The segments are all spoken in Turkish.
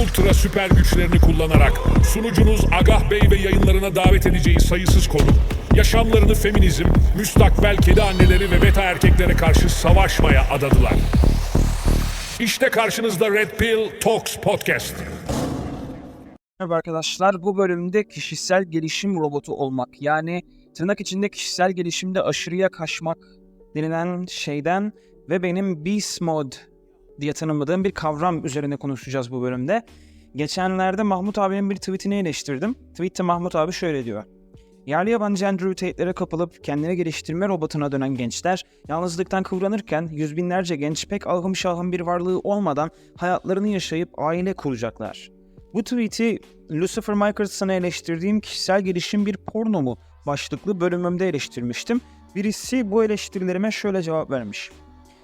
Ultra süper güçlerini kullanarak sunucunuz Agah Bey ve yayınlarına davet edeceği sayısız konu, yaşamlarını feminizm, müstakbel kedi anneleri ve beta erkeklere karşı savaşmaya adadılar. İşte karşınızda Red Pill Talks Podcast. Merhaba arkadaşlar. Bu bölümde kişisel gelişim robotu olmak yani tırnak içinde kişisel gelişimde aşırıya kaçmak denilen şeyden ve benim Beast Mode diye tanımladığım bir kavram üzerine konuşacağız bu bölümde. Geçenlerde Mahmut abinin bir tweetini eleştirdim. Tweette Mahmut abi şöyle diyor. Yerli yabancı Andrew Tate'lere kapılıp kendini geliştirme robotuna dönen gençler, yalnızlıktan kıvranırken yüz binlerce genç pek algım şahım bir varlığı olmadan hayatlarını yaşayıp aile kuracaklar. Bu tweet'i Lucifer Microsoft'a eleştirdiğim kişisel gelişim bir porno mu başlıklı bölümümde eleştirmiştim. Birisi bu eleştirilerime şöyle cevap vermiş.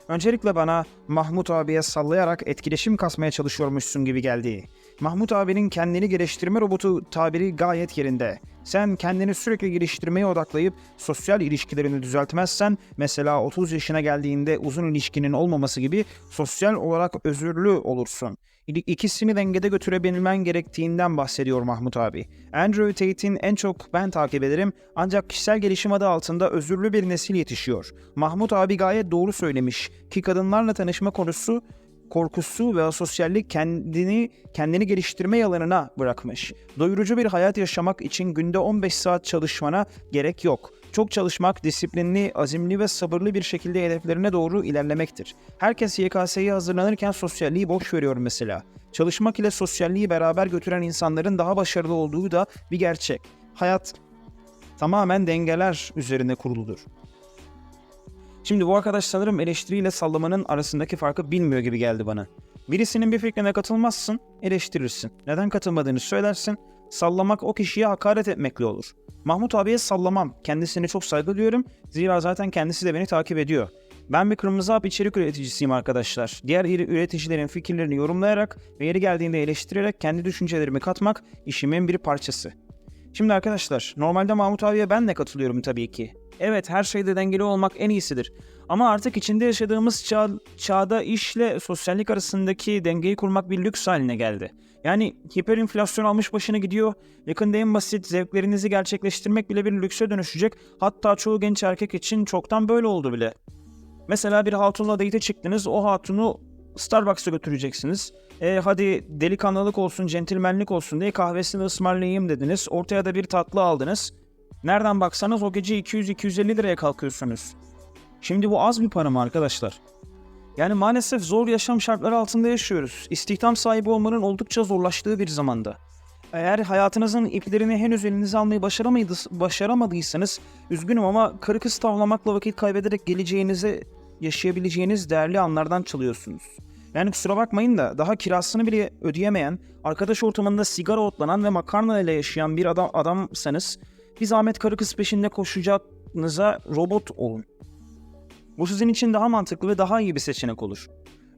Öncelikle bana Mahmut abiye sallayarak etkileşim kasmaya çalışıyormuşsun gibi geldi. Mahmut abinin kendini geliştirme robotu tabiri gayet yerinde. Sen kendini sürekli geliştirmeye odaklayıp sosyal ilişkilerini düzeltmezsen, mesela 30 yaşına geldiğinde uzun ilişkinin olmaması gibi sosyal olarak özürlü olursun. İkisini dengede götürebilmen gerektiğinden bahsediyor Mahmut abi. Andrew Tate'in en çok ben takip ederim ancak kişisel gelişim adı altında özürlü bir nesil yetişiyor. Mahmut abi gayet doğru söylemiş ki kadınlarla tanışma konusu korkusu ve asosyallik kendini kendini geliştirme yalanına bırakmış. Doyurucu bir hayat yaşamak için günde 15 saat çalışmana gerek yok. Çok çalışmak, disiplinli, azimli ve sabırlı bir şekilde hedeflerine doğru ilerlemektir. Herkes YKS'ye hazırlanırken sosyalliği boş veriyor mesela. Çalışmak ile sosyalliği beraber götüren insanların daha başarılı olduğu da bir gerçek. Hayat tamamen dengeler üzerine kuruludur. Şimdi bu arkadaş sanırım eleştiriyle sallamanın arasındaki farkı bilmiyor gibi geldi bana. Birisinin bir fikrine katılmazsın, eleştirirsin. Neden katılmadığını söylersin, sallamak o kişiye hakaret etmekle olur. Mahmut abiye sallamam, kendisine çok saygı duyuyorum. Zira zaten kendisi de beni takip ediyor. Ben bir kırmızı hap içerik üreticisiyim arkadaşlar. Diğer iri- üreticilerin fikirlerini yorumlayarak ve yeri geldiğinde eleştirerek kendi düşüncelerimi katmak işimin bir parçası. Şimdi arkadaşlar, normalde Mahmut abiye ben de katılıyorum tabii ki. Evet, her şeyde dengeli olmak en iyisidir. Ama artık içinde yaşadığımız çağ, çağda işle sosyallik arasındaki dengeyi kurmak bir lüks haline geldi. Yani hiperinflasyon almış başını gidiyor. Yakında en basit zevklerinizi gerçekleştirmek bile bir lükse dönüşecek. Hatta çoğu genç erkek için çoktan böyle oldu bile. Mesela bir hatunla date çıktınız. O hatunu Starbucks'a götüreceksiniz. E hadi delikanlılık olsun, centilmenlik olsun diye kahvesini ısmarlayayım dediniz. Ortaya da bir tatlı aldınız. Nereden baksanız o gece 200-250 liraya kalkıyorsunuz. Şimdi bu az bir para mı arkadaşlar? Yani maalesef zor yaşam şartları altında yaşıyoruz. İstihdam sahibi olmanın oldukça zorlaştığı bir zamanda. Eğer hayatınızın iplerini henüz elinize almayı başaramadıysanız üzgünüm ama karı kız tavlamakla vakit kaybederek geleceğinize yaşayabileceğiniz değerli anlardan çalıyorsunuz. Yani kusura bakmayın da daha kirasını bile ödeyemeyen, arkadaş ortamında sigara otlanan ve makarna ile yaşayan bir adam adamsanız bir zahmet karı kız peşinde koşacağınıza robot olun. Bu sizin için daha mantıklı ve daha iyi bir seçenek olur.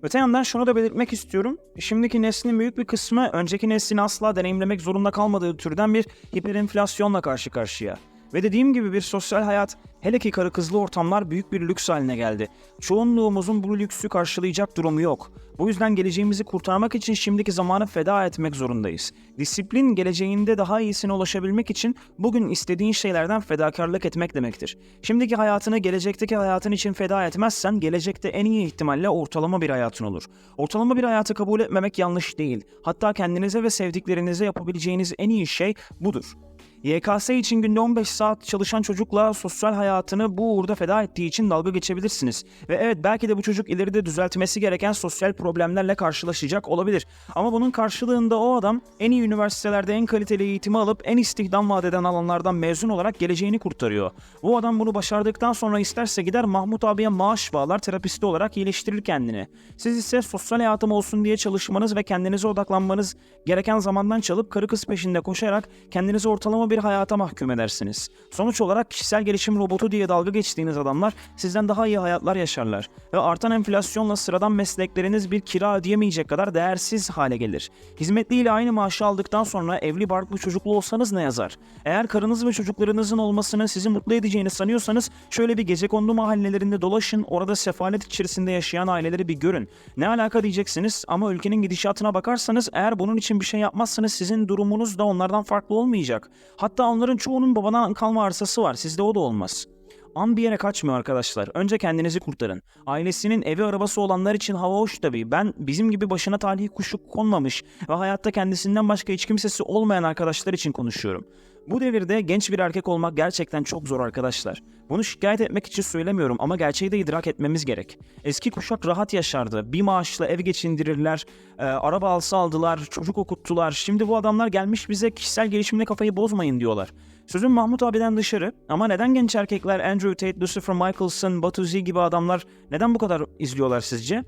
Öte yandan şunu da belirtmek istiyorum. Şimdiki neslin büyük bir kısmı önceki neslin asla deneyimlemek zorunda kalmadığı türden bir hiperenflasyonla karşı karşıya. Ve dediğim gibi bir sosyal hayat, hele ki karı kızlı ortamlar büyük bir lüks haline geldi. Çoğunluğumuzun bu lüksü karşılayacak durumu yok. Bu yüzden geleceğimizi kurtarmak için şimdiki zamanı feda etmek zorundayız. Disiplin geleceğinde daha iyisine ulaşabilmek için bugün istediğin şeylerden fedakarlık etmek demektir. Şimdiki hayatını gelecekteki hayatın için feda etmezsen gelecekte en iyi ihtimalle ortalama bir hayatın olur. Ortalama bir hayatı kabul etmemek yanlış değil. Hatta kendinize ve sevdiklerinize yapabileceğiniz en iyi şey budur. YKS için günde 15 saat çalışan çocukla sosyal hayatını bu uğurda feda ettiği için dalga geçebilirsiniz. Ve evet belki de bu çocuk ileride düzeltmesi gereken sosyal problemlerle karşılaşacak olabilir. Ama bunun karşılığında o adam en iyi üniversitelerde en kaliteli eğitimi alıp en istihdam vaat eden alanlardan mezun olarak geleceğini kurtarıyor. Bu adam bunu başardıktan sonra isterse gider Mahmut abiye maaş bağlar terapisti olarak iyileştirir kendini. Siz ise sosyal hayatım olsun diye çalışmanız ve kendinize odaklanmanız gereken zamandan çalıp karı kız peşinde koşarak kendinizi ortalama bir hayata mahkum edersiniz. Sonuç olarak kişisel gelişim robotu diye dalga geçtiğiniz adamlar sizden daha iyi hayatlar yaşarlar. Ve artan enflasyonla sıradan meslekleriniz bir kira ödeyemeyecek kadar değersiz hale gelir. Hizmetliyle aynı maaşı aldıktan sonra evli barklı çocuklu olsanız ne yazar? Eğer karınız ve çocuklarınızın olmasını sizi mutlu edeceğini sanıyorsanız şöyle bir gecekondu mahallelerinde dolaşın orada sefalet içerisinde yaşayan aileleri bir görün. Ne alaka diyeceksiniz ama ülkenin gidişatına bakarsanız eğer bunun için bir şey yapmazsanız sizin durumunuz da onlardan farklı olmayacak. Hatta onların çoğunun babadan kalma arsası var sizde o da olmaz. An bir yere kaçmıyor arkadaşlar. Önce kendinizi kurtarın. Ailesinin evi arabası olanlar için hava hoş tabii. Ben bizim gibi başına talihi kuşu konmamış ve hayatta kendisinden başka hiç kimsesi olmayan arkadaşlar için konuşuyorum. Bu devirde genç bir erkek olmak gerçekten çok zor arkadaşlar. Bunu şikayet etmek için söylemiyorum ama gerçeği de idrak etmemiz gerek. Eski kuşak rahat yaşardı. Bir maaşla ev geçindirirler, e, araba alsa aldılar, çocuk okuttular. Şimdi bu adamlar gelmiş bize kişisel gelişimle kafayı bozmayın diyorlar. Sözüm Mahmut abiden dışarı ama neden genç erkekler Andrew Tate, Lucifer Michelson, Batu Z gibi adamlar neden bu kadar izliyorlar sizce?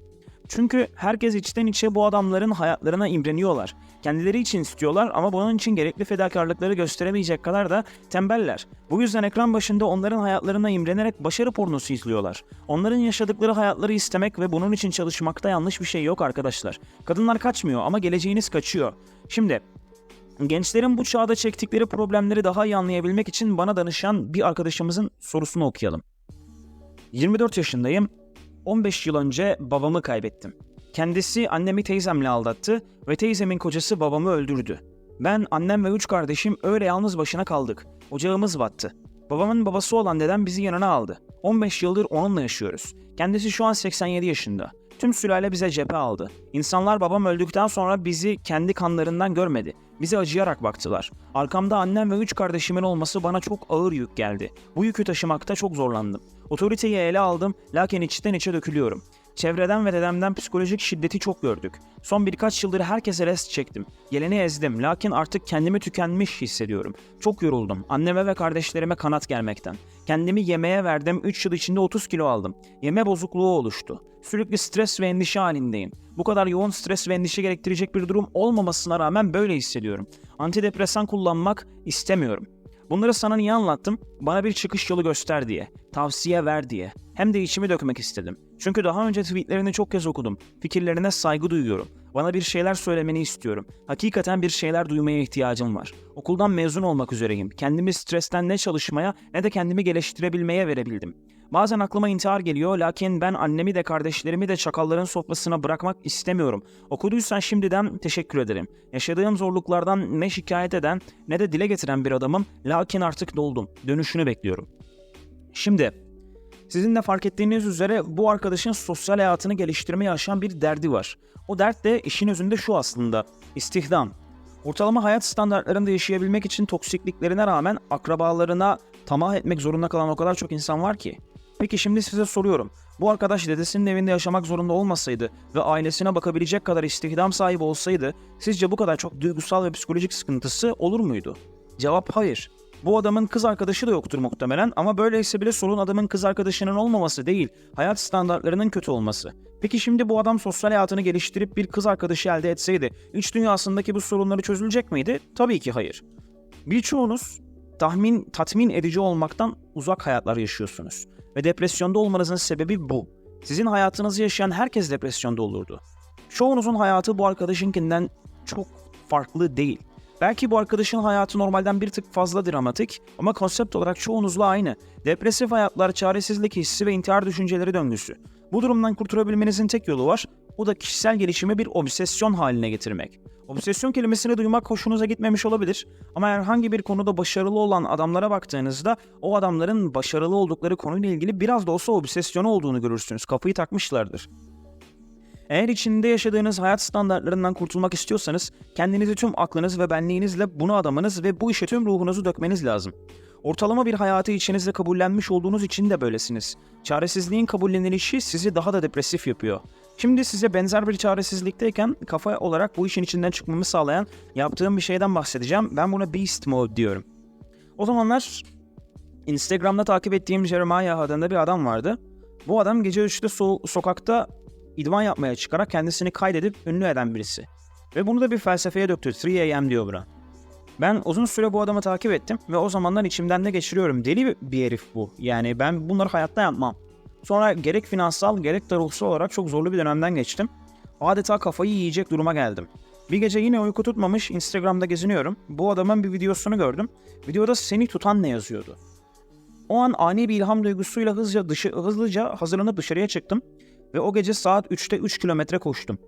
Çünkü herkes içten içe bu adamların hayatlarına imreniyorlar. Kendileri için istiyorlar ama bunun için gerekli fedakarlıkları gösteremeyecek kadar da tembeller. Bu yüzden ekran başında onların hayatlarına imrenerek başarı pornosu izliyorlar. Onların yaşadıkları hayatları istemek ve bunun için çalışmakta yanlış bir şey yok arkadaşlar. Kadınlar kaçmıyor ama geleceğiniz kaçıyor. Şimdi Gençlerin bu çağda çektikleri problemleri daha iyi anlayabilmek için bana danışan bir arkadaşımızın sorusunu okuyalım. 24 yaşındayım. 15 yıl önce babamı kaybettim. Kendisi annemi teyzemle aldattı ve teyzemin kocası babamı öldürdü. Ben, annem ve üç kardeşim öyle yalnız başına kaldık. Ocağımız battı. Babamın babası olan dedem bizi yanına aldı. 15 yıldır onunla yaşıyoruz. Kendisi şu an 87 yaşında. Tüm sülale bize cephe aldı. İnsanlar babam öldükten sonra bizi kendi kanlarından görmedi. Bize acıyarak baktılar. Arkamda annem ve üç kardeşimin olması bana çok ağır yük geldi. Bu yükü taşımakta çok zorlandım. Otoriteyi ele aldım lakin içten içe dökülüyorum. Çevreden ve dedemden psikolojik şiddeti çok gördük. Son birkaç yıldır herkese rest çektim. Geleni ezdim lakin artık kendimi tükenmiş hissediyorum. Çok yoruldum. Anneme ve kardeşlerime kanat gelmekten. Kendimi yemeğe verdim. 3 yıl içinde 30 kilo aldım. Yeme bozukluğu oluştu. Sürekli stres ve endişe halindeyim. Bu kadar yoğun stres ve endişe gerektirecek bir durum olmamasına rağmen böyle hissediyorum. Antidepresan kullanmak istemiyorum. Bunları sana niye anlattım? Bana bir çıkış yolu göster diye. Tavsiye ver diye. Hem de içimi dökmek istedim. Çünkü daha önce tweetlerini çok kez okudum. Fikirlerine saygı duyuyorum. Bana bir şeyler söylemeni istiyorum. Hakikaten bir şeyler duymaya ihtiyacım var. Okuldan mezun olmak üzereyim. Kendimi stresten ne çalışmaya ne de kendimi geliştirebilmeye verebildim. Bazen aklıma intihar geliyor lakin ben annemi de kardeşlerimi de çakalların sofrasına bırakmak istemiyorum. Okuduysan şimdiden teşekkür ederim. Yaşadığım zorluklardan ne şikayet eden ne de dile getiren bir adamım lakin artık doldum. Dönüşünü bekliyorum. Şimdi sizin de fark ettiğiniz üzere bu arkadaşın sosyal hayatını geliştirmeye aşan bir derdi var. O dert de işin özünde şu aslında. İstihdam. Ortalama hayat standartlarında yaşayabilmek için toksikliklerine rağmen akrabalarına tamah etmek zorunda kalan o kadar çok insan var ki. Peki şimdi size soruyorum. Bu arkadaş dedesinin evinde yaşamak zorunda olmasaydı ve ailesine bakabilecek kadar istihdam sahibi olsaydı sizce bu kadar çok duygusal ve psikolojik sıkıntısı olur muydu? Cevap hayır. Bu adamın kız arkadaşı da yoktur muhtemelen ama böyleyse bile sorun adamın kız arkadaşının olmaması değil, hayat standartlarının kötü olması. Peki şimdi bu adam sosyal hayatını geliştirip bir kız arkadaşı elde etseydi, iç dünyasındaki bu sorunları çözülecek miydi? Tabii ki hayır. Birçoğunuz tahmin tatmin edici olmaktan uzak hayatlar yaşıyorsunuz ve depresyonda olmanızın sebebi bu. Sizin hayatınızı yaşayan herkes depresyonda olurdu. Çoğunuzun hayatı bu arkadaşınkinden çok farklı değil. Belki bu arkadaşın hayatı normalden bir tık fazla dramatik ama konsept olarak çoğunuzla aynı. Depresif hayatlar, çaresizlik hissi ve intihar düşünceleri döngüsü. Bu durumdan kurtulabilmenizin tek yolu var. O da kişisel gelişimi bir obsesyon haline getirmek. Obsesyon kelimesini duymak hoşunuza gitmemiş olabilir ama herhangi bir konuda başarılı olan adamlara baktığınızda o adamların başarılı oldukları konuyla ilgili biraz da olsa obsesyonu olduğunu görürsünüz. Kafayı takmışlardır. Eğer içinde yaşadığınız hayat standartlarından kurtulmak istiyorsanız kendinizi tüm aklınız ve benliğinizle buna adamanız ve bu işe tüm ruhunuzu dökmeniz lazım. Ortalama bir hayatı içinizde kabullenmiş olduğunuz için de böylesiniz. Çaresizliğin kabullenilişi sizi daha da depresif yapıyor. Şimdi size benzer bir çaresizlikteyken kafa olarak bu işin içinden çıkmamı sağlayan yaptığım bir şeyden bahsedeceğim. Ben buna Beast Mode diyorum. O zamanlar Instagram'da takip ettiğim Jeremiah adında bir adam vardı. Bu adam gece 3'te so- sokakta idman yapmaya çıkarak kendisini kaydedip ünlü eden birisi. Ve bunu da bir felsefeye döktü. 3 AM diyor buna. Ben uzun süre bu adamı takip ettim ve o zamandan içimden de geçiriyorum. Deli bir herif bu. Yani ben bunları hayatta yapmam. Sonra gerek finansal gerek de ruhsal olarak çok zorlu bir dönemden geçtim. Adeta kafayı yiyecek duruma geldim. Bir gece yine uyku tutmamış Instagram'da geziniyorum. Bu adamın bir videosunu gördüm. Videoda seni tutan ne yazıyordu? O an ani bir ilham duygusuyla hızlıca, dışı, hızlıca hazırlanıp dışarıya çıktım. Ve o gece saat 3'te 3 kilometre koştum.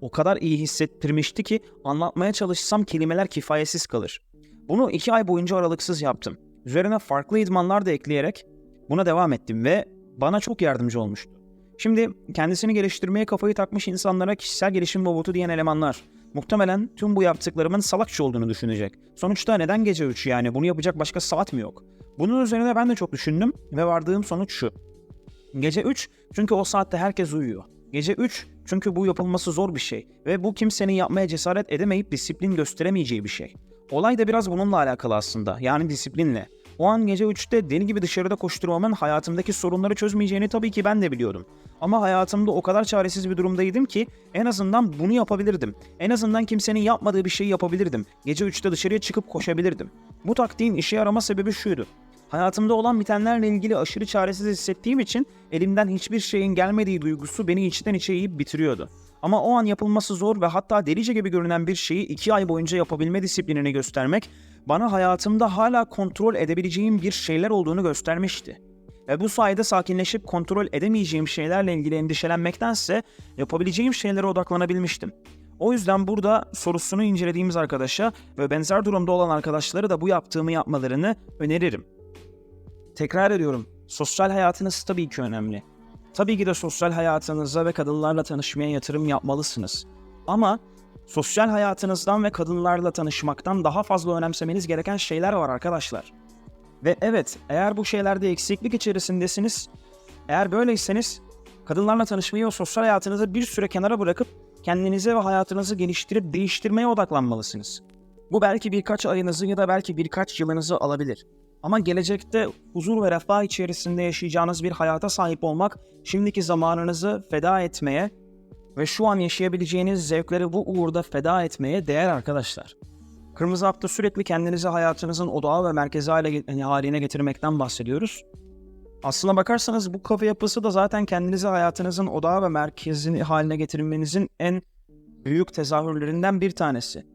O kadar iyi hissettirmişti ki anlatmaya çalışsam kelimeler kifayetsiz kalır. Bunu 2 ay boyunca aralıksız yaptım. Üzerine farklı idmanlar da ekleyerek buna devam ettim ve bana çok yardımcı olmuştu. Şimdi kendisini geliştirmeye kafayı takmış insanlara kişisel gelişim robotu diyen elemanlar muhtemelen tüm bu yaptıklarımın salakça olduğunu düşünecek. Sonuçta neden gece 3 yani bunu yapacak başka saat mi yok? Bunun üzerine ben de çok düşündüm ve vardığım sonuç şu. Gece 3 çünkü o saatte herkes uyuyor. Gece 3 çünkü bu yapılması zor bir şey ve bu kimsenin yapmaya cesaret edemeyip disiplin gösteremeyeceği bir şey. Olay da biraz bununla alakalı aslında yani disiplinle. O an gece 3'te deli gibi dışarıda koşturmamın hayatımdaki sorunları çözmeyeceğini tabii ki ben de biliyordum. Ama hayatımda o kadar çaresiz bir durumdaydım ki en azından bunu yapabilirdim. En azından kimsenin yapmadığı bir şeyi yapabilirdim. Gece 3'te dışarıya çıkıp koşabilirdim. Bu taktiğin işe yarama sebebi şuydu. Hayatımda olan bitenlerle ilgili aşırı çaresiz hissettiğim için elimden hiçbir şeyin gelmediği duygusu beni içten içe yiyip bitiriyordu. Ama o an yapılması zor ve hatta delice gibi görünen bir şeyi iki ay boyunca yapabilme disiplinini göstermek bana hayatımda hala kontrol edebileceğim bir şeyler olduğunu göstermişti. Ve bu sayede sakinleşip kontrol edemeyeceğim şeylerle ilgili endişelenmektense yapabileceğim şeylere odaklanabilmiştim. O yüzden burada sorusunu incelediğimiz arkadaşa ve benzer durumda olan arkadaşları da bu yaptığımı yapmalarını öneririm. Tekrar ediyorum, sosyal hayatınız tabii ki önemli. Tabii ki de sosyal hayatınıza ve kadınlarla tanışmaya yatırım yapmalısınız. Ama sosyal hayatınızdan ve kadınlarla tanışmaktan daha fazla önemsemeniz gereken şeyler var arkadaşlar. Ve evet, eğer bu şeylerde eksiklik içerisindesiniz, eğer böyleyseniz kadınlarla tanışmayı ve sosyal hayatınızı bir süre kenara bırakıp kendinize ve hayatınızı geliştirip değiştirmeye odaklanmalısınız. Bu belki birkaç ayınızı ya da belki birkaç yılınızı alabilir. Ama gelecekte huzur ve refah içerisinde yaşayacağınız bir hayata sahip olmak, şimdiki zamanınızı feda etmeye ve şu an yaşayabileceğiniz zevkleri bu uğurda feda etmeye değer arkadaşlar. Kırmızı hapta sürekli kendinizi hayatınızın odağı ve merkezi haline getirmekten bahsediyoruz. Aslına bakarsanız bu kafa yapısı da zaten kendinizi hayatınızın odağı ve merkezini haline getirmenizin en büyük tezahürlerinden bir tanesi.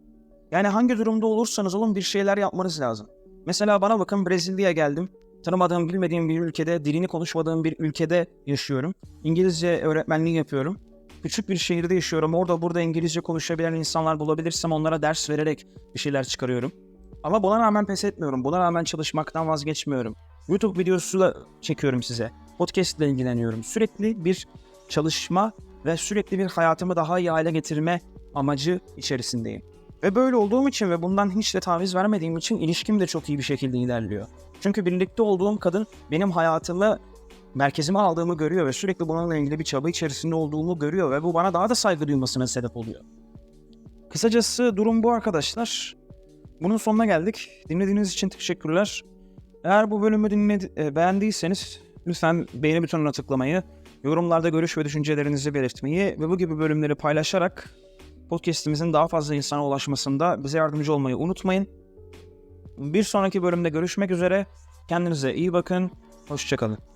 Yani hangi durumda olursanız olun bir şeyler yapmanız lazım. Mesela bana bakın Brezilya'ya geldim. Tanımadığım, bilmediğim bir ülkede, dilini konuşmadığım bir ülkede yaşıyorum. İngilizce öğretmenliği yapıyorum. Küçük bir şehirde yaşıyorum. Orada burada İngilizce konuşabilen insanlar bulabilirsem onlara ders vererek bir şeyler çıkarıyorum. Ama buna rağmen pes etmiyorum. Buna rağmen çalışmaktan vazgeçmiyorum. YouTube videosu da çekiyorum size. Podcast ile ilgileniyorum. Sürekli bir çalışma ve sürekli bir hayatımı daha iyi hale getirme amacı içerisindeyim. Ve böyle olduğum için ve bundan hiç de taviz vermediğim için ilişkim de çok iyi bir şekilde ilerliyor. Çünkü birlikte olduğum kadın benim hayatımı merkezime aldığımı görüyor ve sürekli bununla ilgili bir çaba içerisinde olduğumu görüyor ve bu bana daha da saygı duymasına sebep oluyor. Kısacası durum bu arkadaşlar. Bunun sonuna geldik. Dinlediğiniz için teşekkürler. Eğer bu bölümü dinledi, e, beğendiyseniz lütfen beğeni butonuna tıklamayı, yorumlarda görüş ve düşüncelerinizi belirtmeyi ve bu gibi bölümleri paylaşarak podcast'imizin daha fazla insana ulaşmasında bize yardımcı olmayı unutmayın. Bir sonraki bölümde görüşmek üzere. Kendinize iyi bakın. Hoşçakalın.